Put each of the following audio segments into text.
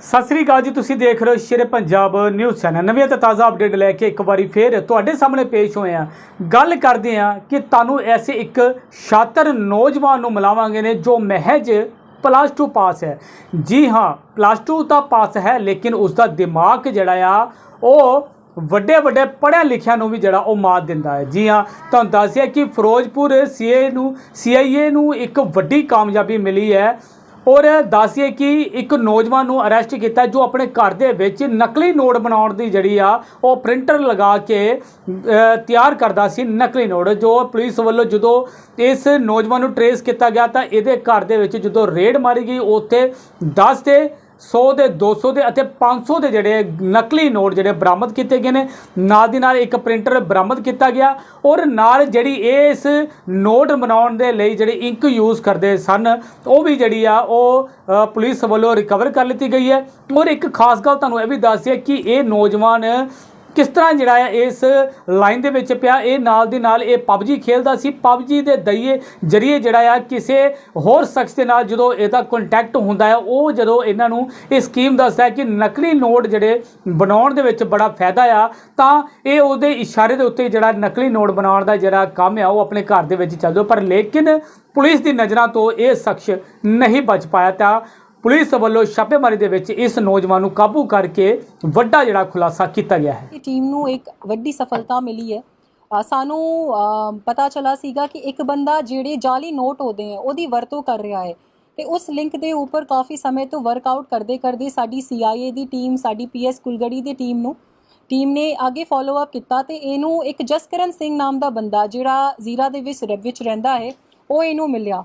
ਸਤਿ ਸ੍ਰੀ ਅਕਾਲ ਜੀ, ਤੁਸੀਂ ਦੇਖ ਰਹੇ ਹੋ ਸ਼ੇਰੇ ਪੰਜਾਬ ਨਿਊਜ਼ ਚੈਨਲ। ਨਵੀਂ ਅਤੇ ਤਾਜ਼ਾ ਅਪਡੇਟ ਲੈ ਕੇ ਇੱਕ ਵਾਰੀ ਫੇਰ ਤੁਹਾਡੇ ਸਾਹਮਣੇ ਪੇਸ਼ ਹੋਏ ਆ ਗੱਲ ਕਰਦੇ ਆ ਕਿ ਤੁਹਾਨੂੰ ਐਸੇ ਇੱਕ ਸ਼ਾਤਰ ਨੌਜਵਾਨ ਨੂੰ ਮਿਲਾਵਾਂਗੇ ਨੇ ਜੋ ਮਹਿਜ ਪਲੱਸ 2 ਪਾਸ ਹੈ। ਜੀ ਹਾਂ ਪਲੱਸ 2 ਤਾਂ ਪਾਸ ਹੈ, ਲੇਕਿਨ ਉਸ ਦਾ ਦਿਮਾਗ ਜਿਹੜਾ ਆ, ਉਹ ਵੱਡੇ ਵੱਡੇ ਪੜ੍ਹਿਆ ਲਿਖਿਆ ਨੂੰ ਵੀ ਜਿਹੜਾ ਉਹ ਮਾਤ ਦਿੰਦਾ ਹੈ। ਜੀ ਹਾਂ, ਤੁਹਾਨੂੰ ਦੱਸਿਆ ਕਿ ਫਿਰੋਜ਼ਪੁਰ ਸੀਏ ਨੂੰ ਸੀਆਈਏ ਨੂੰ ਇੱਕ ਵੱਡੀ ਕਾਮਯਾਬੀ ਮਿਲੀ ਹੈ। ਔਰ ਦੱਸਿਏ ਕਿ ਇੱਕ ਨੌਜਵਾਨ ਨੂੰ ਅਰੈਸਟ ਕੀਤਾ ਜੋ ਆਪਣੇ ਘਰ ਦੇ ਵਿੱਚ ਨਕਲੀ ਨੋਟ ਬਣਾਉਣ ਦੀ ਜਿਹੜੀ ਆ, ਉਹ ਪ੍ਰਿੰਟਰ ਲਗਾ ਕੇ ਤਿਆਰ ਕਰਦਾ ਸੀ ਨਕਲੀ ਨੋਟ, ਜੋ ਪੁਲਿਸ ਵੱਲੋਂ ਜਦੋਂ ਇਸ ਨੌਜਵਾਨ ਨੂੰ ਟਰੇਸ ਕੀਤਾ ਗਿਆ ਤਾਂ ਇਹਦੇ ਘਰ ਦੇ ਵਿੱਚ ਜਦੋਂ ਰੇਡ ਮਾਰੀ ਗਈ, ਉੱਥੇ 10 ਤੇ 100 ਦੇ 200 ਦੇ ਅਤੇ 500 ਦੇ ਜਿਹੜੇ ਨਕਲੀ ਨੋਟ ਜਿਹੜੇ ਬਰਾਮਦ ਕੀਤੇ ਗਏ ਨੇ, ਨਾਲ ਦੀ ਨਾਲ ਇੱਕ ਪ੍ਰਿੰਟਰ ਬਰਾਮਦ ਕੀਤਾ ਗਿਆ ਔਰ ਨਾਲ ਜਿਹੜੀ ਇਸ ਨੋਟ ਬਣਾਉਣ ਦੇ ਲਈ ਜਿਹੜੀ ਇੰਕ ਯੂਜ਼ ਕਰਦੇ ਸਨ, ਉਹ ਵੀ ਜਿਹੜੀ ਆ, ਉਹ ਪੁਲਿਸ ਵੱਲੋਂ ਰਿਕਵਰ ਕਰ ਲਿੱਤੀ ਗਈ ਹੈ। ਔਰ ਇੱਕ ਖਾਸ ਗੱਲ ਤੁਹਾਨੂੰ ਇਹ ਵੀ ਦੱਸ ਦਈਏ ਕਿ ਇਹ ਨੌਜਵਾਨ ਕਿਸ ਤਰ੍ਹਾਂ ਜਿਹੜਾ ਹੈ ਇਸ ਲਾਈਨ ਦੇ ਵਿੱਚ ਪਿਆ? ਇਹ ਨਾਲ ਦੀ ਨਾਲ ਇਹ ਪਬਜੀ ਖੇਲਦਾ ਸੀ। ਪਬਜੀ ਦੇ ਦਈਏ ਜਰੀਏ ਜਿਹੜਾ ਆ ਕਿਸੇ ਹੋਰ ਸ਼ਖਸ ਦੇ ਨਾਲ ਜਦੋਂ ਇਹਦਾ ਕੰਟੈਕਟ ਹੁੰਦਾ ਹੈ ਉਹ ਜਦੋਂ ਇਹਨਾਂ ਨੂੰ ਇਹ ਸਕੀਮ ਦੱਸਦਾ ਹੈ ਕਿ ਨਕਲੀ ਨੋਟ ਜਿਹੜੇ ਬਣਾਉਣ ਦੇ ਵਿੱਚ ਬੜਾ ਫਾਇਦਾ ਆ, ਤਾਂ ਇਹ ਉਹਦੇ ਇਸ਼ਾਰੇ ਦੇ ਉੱਤੇ ਜਿਹੜਾ ਨਕਲੀ ਨੋਟ ਬਣਾਉਣ ਦਾ ਜਿਹੜਾ ਕੰਮ ਆ, ਉਹ ਆਪਣੇ ਘਰ ਦੇ ਵਿੱਚ ਚੱਲਦਾ। ਪਰ ਲੇਕਿਨ ਪੁਲਿਸ ਦੀ ਨਜ਼ਰਾਂ ਤੋਂ ਇਹ ਸ਼ਖਸ ਨਹੀਂ ਬਚ ਪਾਇਆ ਤਾਂ ਪੁਲਿਸ ਵੱਲੋਂ ਛਾਪੇਮਾਰੀ ਦੇ ਵਿੱਚ ਇਸ ਨੌਜਵਾਨ ਨੂੰ ਕਾਬੂ ਕਰਕੇ ਵੱਡਾ ਜਿਹੜਾ ਖੁਲਾਸਾ ਕੀਤਾ ਗਿਆ ਹੈ। ਇਹ ਟੀਮ ਨੂੰ ਇੱਕ ਵੱਡੀ ਸਫਲਤਾ ਮਿਲੀ ਹੈ। ਸਾਨੂੰ ਪਤਾ ਚਲਾ ਸੀਗਾ ਕਿ ਇੱਕ ਬੰਦਾ ਜਿਹੜੇ ਜਾਲੀ ਨੋਟ ਹੁੰਦੇ ਆ ਉਹਦੀ ਵਰਤੋਂ ਕਰ ਰਿਹਾ ਹੈ। ਤੇ ਉਸ ਲਿੰਕ ਦੇ ਉੱਪਰ ਕਾਫੀ ਸਮੇਂ ਤੋਂ ਵਰਕਆਊਟ ਕਰਦੇ ਕਰਦੇ ਸਾਡੀ CIA ਦੀ ਟੀਮ, ਸਾਡੀ PS ਕੁਲਗੜੀ ਦੀ ਟੀਮ ਨੂੰ, ਟੀਮ ਨੇ ਅੱਗੇ ਫਾਲੋ ਅਪ ਕੀਤਾ ਤੇ ਇਹਨੂੰ ਇੱਕ ਜਸਕਰਨ ਸਿੰਘ ਨਾਮ ਦਾ ਬੰਦਾ ਜਿਹੜਾ ਜ਼ੀਰਾ ਦੇ ਵਿੱਚ ਵਿੱਚ ਰਹਿੰਦਾ ਹੈ, ਉਹ ਇਹਨੂੰ ਮਿਲਿਆ।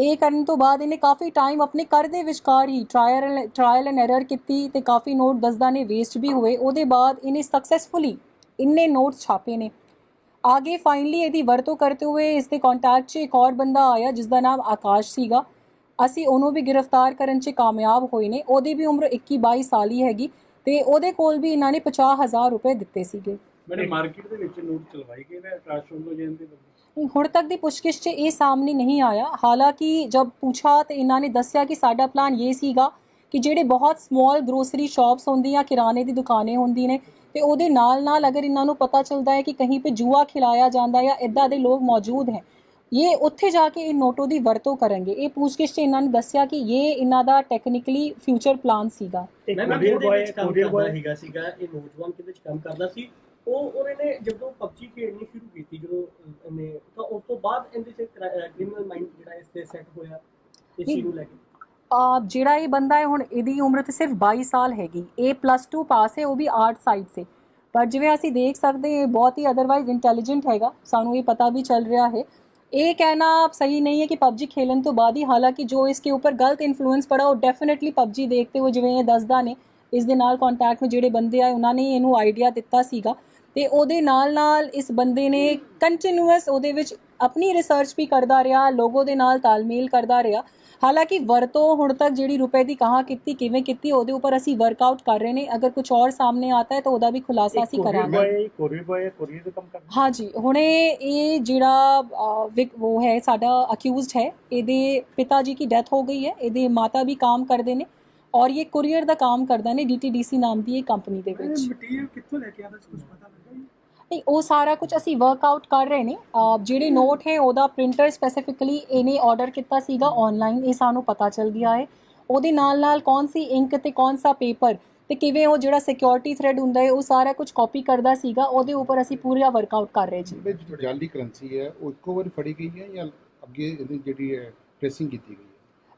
ਇਹ ਕਰਨ ਤੋਂ ਬਾਅਦ ਇਹਨੇ ਕਾਫੀ ਟਾਈਮ ਆਪਣੇ ਘਰ ਦੇ ਵਿਚਕਾਰ ਹੀ ਟ੍ਰਾਇਲ ਟ੍ਰਾਇਲ ਐਂਡ ਐਰਰ ਕੀਤੀ ਤੇ ਕਾਫੀ ਨੋਟ ਦਸਦਾ ਨੇ ਵੇਸਟ ਵੀ ਹੋਏ। ਉਹਦੇ ਬਾਅਦ ਇਹਨੇ ਸਕਸੈਸਫੁਲੀ ਇੰਨੇ ਨੋਟ ਛਾਪੇ ਨੇ। ਆਗੇ ਫਾਈਨਲੀ ਇਹਦੀ ਵਰਤੋਂ ਕਰਦੇ ਹੋਏ ਇਸ ਦੇ ਕੰਟੈਕਟ 'ਚ ਇੱਕ ਹੋਰ ਬੰਦਾ ਆਇਆ ਜਿਸ ਦਾ ਨਾਮ ਆਕਾਸ਼ ਸੀਗਾ। ਅਸੀਂ ਉਹਨੂੰ ਵੀ ਗ੍ਰਿਫਤਾਰ ਕਰਨ 'ਚ ਕਾਮਯਾਬ ਹੋਏ ਨੇ। ਉਹਦੀ ਵੀ ਉਮਰ 21 22 ਸਾਲ ਹੀ ਹੈਗੀ ਤੇ ਉਹਦੇ ਕੋਲ ਵੀ ਇਹਨਾਂ ਨੇ 50000 ਰੁਪਏ ਦਿੱਤੇ ਸੀਗੇ। ਮੈਨੇ ਮਾਰਕੀਟ ਦੇ ਵਿੱਚ ਨੋਟ ਚਲਵਾਈ ਗਏ ਨੇ ਆਕਾਸ਼ ਵੱਲੋਂ ਜੈਨ ਦੇ ਹੁਣ ਤੱਕ ਦੀ ਪੁੱਛਗਿੱਛ 'ਚ ਇਹ ਸਾਹਮਣੇ ਨਹੀਂ ਆਇਆ। ਹਾਲਾਂਕਿ ਜਦ ਪੁੱਛਾ ਤੇ ਇਹਨਾਂ ਨੇ ਦੱਸਿਆ ਕਿ ਸਾਡਾ ਪਲਾਨ ਇਹ ਸੀਗਾ ਕਿ ਜਿਹੜੇ ਬਹੁਤ ਸਮਾਲ ਗਰੋਸਰੀ ਸ਼ਾਪਸ ਹੁੰਦੀਆਂ ਕਿਰਾਣੇ ਦੀ ਦੁਕਾਨੇ ਹੁੰਦੀ ਨੇ ਤੇ ਉਹਦੇ ਨਾਲ ਨਾਲ ਅਗਰ ਇਹਨਾਂ ਨੂੰ ਪਤਾ ਚੱਲਦਾ ਹੈ ਕਿ ਕਹੀਂ ਪੇ ਜੂਆ ਖਿਲਾਇਆ ਜਾਂਦਾ ਜਾਂ ਇਦਾਂ ਦੇ ਲੋਕ ਮੌਜੂਦ ਹੈ ਇਹ ਉੱਥੇ ਜਾ ਕੇ ਇਹ ਨੋਟੋ ਦੀ ਵਰਤੋਂ ਕਰਨਗੇ। ਇਹ ਪੁੱਛਗਿੱਛ 'ਚ ਇਹਨਾਂ ਨੇ ਦੱਸਿਆ ਕਿ ਇਹ ਇਹਨਾਂ ਦਾ ਟੈਕਨੀਕਲੀ ਫਿਊਚਰ ਪਲਾਨ ਸੀਗਾ। ਮੈਂ ਕੋਰੀਅਰ ਵਿੱਚ ਕੰਮ ਕਰਦਾ ਹੈਗਾ ਸੀਗਾ ਇਹ ਨੌਜਵਾਨ ਕਿਹਦੇ ਵਿੱਚ ਕੰਮ ਕਰਦਾ ਸੀ? ਉਹ ਉਹਨੇ ਨੇ ਜਦੋਂ ਪਬਜੀ ਖੇਡਣੀ ਸ਼ੁਰੂ ਕੀਤੀ ਜਦੋਂ ਇਹਨੇ ਤਾਂ ਉਸ ਤੋਂ ਬਾਅਦ ਇਹਦੇ ਚ ਕ੍ਰਿਮੀਨਲ ਮਾਈਂਡ ਜਿਹੜਾ ਇਸ ਤੇ ਸੈੱਟ ਹੋਇਆ ਇਸ ਨੂੰ ਲੈ ਕੇ? ਆ ਜਿਹੜਾ ਇਹ ਬੰਦਾ ਹੈ ਹੁਣ ਇਹਦੀ ਉਮਰ ਤੇ ਸਿਰਫ 22 ਸਾਲ ਹੈਗੀ। A ਪਾਸ ਹੈ ਉਹ ਵੀ ਆਰਟ ਸਾਈਡ ਸੇ ਪਰ ਜਿਵੇਂ ਅਸੀਂ ਦੇਖ ਸਕਦੇ ਇਹ ਬਹੁਤ ਹੀ ਅਦਰਵਾਈਜ਼ ਇੰਟੈਲੀਜੈਂਟ ਹੈਗਾ। ਸਾਨੂੰ ਇਹ ਪਤਾ ਵੀ ਚੱਲ ਰਿਹਾ ਹੈ। ਇਹ ਕਹਿਣਾ ਸਹੀ ਨਹੀਂ ਹੈ ਕਿ PUBG ਖੇਲਣ ਤੋਂ ਬਾਅਦ ਹੀ ਹਾਲਾਂਕਿ ਜੋ ਇਸਕੇ ਉੱਪਰ ਗਲਤ ਇਨਫਲੂਐਂਸ ਪੜਾ ਉਹ ਡੈਫੀਨਿਟਲੀ PUBG ਦੇਖਤੇ ਹੋ ਜਿਵੇਂ ਇਹ ਦੱਸਦਾ ਨੇ ਇਸ ਦੇ ਨਾਲ ਕੰਟੈਕਟ ਵਿੱਚ ਜਿਹੜੇ ਬੰਦੇ ਆਏ ਉਹਨਾਂ ਨੇ ਇਹਨੂੰ ਆਈਡੀਆ ਦਿੱਤਾ ਸੀਗਾ। ਤੇ ਉਹਦੇ ਨਾਲ ਨਾਲ ਇਸ ਬੰਦੇ ਨੇ ਕੰਟੀਨਿਊਅਸ ਉਹਦੇ ਵਿੱਚ ਆਪਣੀ ਰਿਸਰਚ ਵੀ ਕਰਦਾ ਰਿਹਾ ਲੋਗੋ ਦੇ ਨਾਲ ਤਾਲਮੇਲ ਕਰਦਾ ਰਿਹਾ। ਹਾਲਾਂਕਿ ਵਰਤੋਂ ਹੁਣ ਤੱਕ ਜਿਹੜੀ ਰੁਪਏ ਦੀ ਕਹਾਂ ਕੀਤੀ ਕਿਵੇਂ ਕੀਤੀ ਉਹਦੇ ਉੱਪਰ ਅਸੀਂ ਵਰਕਆਊਟ ਕਰ ਰਹੇ ਨੇ। ਅਗਰ ਕੁਝ ਹੋਰ ਸਾਹਮਣੇ ਆਤਾ ਹੈ ਤਾਂ ਉਹਦਾ ਵੀ ਖੁਲਾਸਾ ਅਸੀਂ ਕਰਾਂਗੇ। ਕੋਰੀਅਰ ਬॉय ਕੋਰੀਅਰ ਦਾ ਕੰਮ ਕਰਦਾ। ਹਾਂਜੀ ਹੁਣੇ ਇਹ ਜਿਹੜਾ ਉਹ ਹੈ ਸਾਡਾ ਅਕਿਊਜ਼ਡ ਹੈ। ਇਹਦੇ ਪਿਤਾ ਜੀ ਦੀ ਡੈਥ ਹੋ ਗਈ ਹੈ। ਇਹਦੇ ਮਾਤਾ ਵੀ ਕੰਮ ਕਰਦੇ ਨੇ। ਔਰ ਇਹ ਕੁਰੀਅਰ ਦਾ ਕੰਮ ਕਰਦਾ ਨੇ DTDC ਨਾਮ ਦੀ ਇਹ ਕੰਪਨੀ ਦੇ ਵਿੱਚ। ਮਟੀਰੀਅਲ ਕਿੱਥੋਂ ਲੈ ਕੇ ਆਉਂਦਾ ਕੁਝ ਪਤਾ ਲੱਗਾ ਨਹੀਂ ਉਹ ਸਾਰਾ ਕੁਝ ਅਸੀਂ ਵਰਕਆਊਟ ਕਰ ਰਹੇ ਨੇ। ਜਿਹੜੇ ਨੋਟ ਹੈ ਉਹਦਾ ਪ੍ਰਿੰਟਰ ਸਪੈਸੀਫਿਕਲੀ ਇਹਨੇ ਆਰਡਰ ਕੀਤਾ ਸੀਗਾ ਆਨਲਾਈਨ ਇਹ ਸਾਨੂੰ ਪਤਾ ਚੱਲ ਗਿਆ ਹੈ। ਉਹਦੇ ਨਾਲ ਨਾਲ ਕੌਣ ਸੀ ਇੰਕ ਤੇ ਕੌਣ ਸਾ ਪੇਪਰ ਤੇ ਕਿਵੇਂ ਉਹ ਜਿਹੜਾ ਸਿਕਿਉਰਿਟੀ ਥ੍ਰੈਡ ਹੁੰਦਾ ਹੈ ਉਹ ਸਾਰਾ ਕੁਝ ਕਾਪੀ ਕਰਦਾ ਸੀਗਾ। ਉਹਦੇ ਉੱਪਰ ਅਸੀਂ ਪੂਰਾ ਵਰਕਆਊਟ ਕਰ ਰਹੇ ਜੀ ਵਿੱਚ ਜੋ ਜਾਲੀ ਕਰੰਸੀ ਹੈ ਉਹ ਇੱਕੋ ਵਾਰੀ ਫੜੀ ਗਈ ਹੈ ਜਾਂ ਅੱਗੇ ਇਹਦੀ ਜਿਹੜੀ ਹੈ ਟ੍ਰੇਸਿੰਗ ਕੀਤੀ ਗਈ ਹੈ?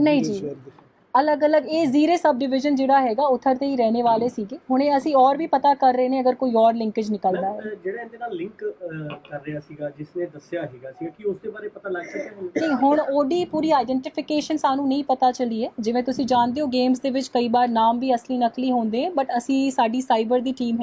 ਨਹੀਂ ਜੀ। ਅਲੱਗ-ਅਲੱਗ ਇਹ ਜ਼ੀਰੇ ਸਬ ਡਿਵੀਜ਼ਨ ਜਿਹੜਾ ਹੈਗਾ ਉਥਰ ਤੇ ਹੀ ਰਹਿਣੇ ਵਾਲੇ ਸੀਗੇ। ਹੁਣੇ ਅਸੀਂ ਔਰ ਵੀ ਪਤਾ ਕਰ ਰਹੇ ਨੇ ਅਗਰ ਕੋਈ ਔਰ ਲਿੰਕੇਜ ਨਿਕਲਦਾ ਹੈ। ਜਿਹੜਾ ਇਹਦੇ ਨਾਲ ਲਿੰਕ ਕਰ ਰਿਹਾ ਸੀਗਾ ਜਿਸ ਦੱਸਿਆ ਸੀਗਾ ਸੀਗਾ ਕਿ ਉਸ ਦੇ ਬਾਰੇ ਪਤਾ ਲੱਗ ਸਕਿਆ ਹੁਣ ਨਹੀਂ ਹੁਣ ਉਹਦੀ ਪੂਰੀ ਆਇਡੈਂਟੀਫਿਕੇਸ਼ਨ ਸਾਨੂੰ ਨਹੀਂ ਪਤਾ ਚੱਲੀ ਹੈ। ਜਿਵੇਂ ਤੁਸੀਂ ਜਾਣਦੇ ਹੋ ਗੇਮਸ ਦੇ ਵਿੱਚ ਕਈ ਵਾਰ ਨਾਮ ਵੀ ਅਸਲੀ ਨਕਲੀ ਹੁੰਦੇ ਬਟ ਅਸੀਂ ਸਾਡੀ ਸਾਈਬਰ ਦੀ ਟੀਮ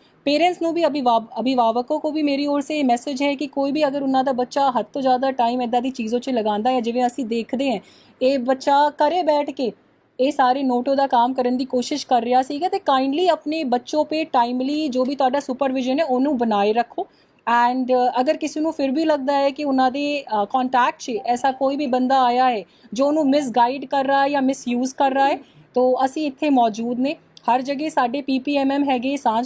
ਪੇਰੈਂਟਸ ਨੂੰ ਵੀ ਅਭਿਭਾਵਕੋ ਕੋ ਵੀ ਮੇਰੀ ਔਰ ਸੇ ਇਹ ਮੈਸੇਜ ਹੈ ਕਿ ਕੋਈ ਵੀ ਅਗਰ ਉਹਨਾਂ ਦਾ ਬੱਚਾ ਹੱਦ ਤੋਂ ਜ਼ਿਆਦਾ ਟਾਈਮ ਇਦਾਂ ਦੀ ਚੀਜ਼ੋ 'ਚ ਲਗਾਉਂਦਾ ਹੈ, ਜਿਵੇਂ ਅਸੀਂ ਦੇਖਦੇ ਹਾਂ, ਇਹ ਬੱਚਾ ਕਰੇ ਬੈਠ ਕੇ ਇਹ ਸਾਰੇ ਨੋਟੋ ਦਾ ਕੰਮ ਕਰਨ ਦੀ ਕੋਸ਼ਿਸ਼ ਕਰ ਰਿਹਾ ਸੀਗਾ ਤੇ ਕਾਈਂਡਲੀ ਆਪਣੇ ਬੱਚੋ ਪੇ ਟਾਈਮਲੀ ਜੋ ਵੀ ਤੁਹਾਡਾ ਸੁਪਰਵਿਜ਼ਨ ਹੈ, ਉਹਨੂੰ ਬਣਾਏ ਰੱਖੋ। ਐਂਡ ਅਗਰ ਕਿਸੇ ਨੂੰ ਫਿਰ ਵੀ ਲੱਗਦਾ ਹੈ ਕਿ ਉਹਨਾਂ ਦੇ ਕੰਟੈਕਟ 'ਚ ਐਸਾ ਕੋਈ ਵੀ ਬੰਦਾ ਆਇਆ ਹੈ, ਜੋ ਉਹਨੂੰ ਮਿਸਗਾਈਡ ਕਰ ਰਿਹਾ ਹੈ ਜਾਂ ਮਿਸਯੂਜ਼ ਕਰ ਰਿਹਾ ਹੈ, ਤਾਂ ਅਸੀਂ ਇੱਥੇ ਮੌਜੂਦ ਨੇ। ਹਰ ਜਗ੍ਹਾ ਸਾਡੇ ਪੀਪੀਐਮਐਮ ਹੈਗੇ ਸਾਂਝ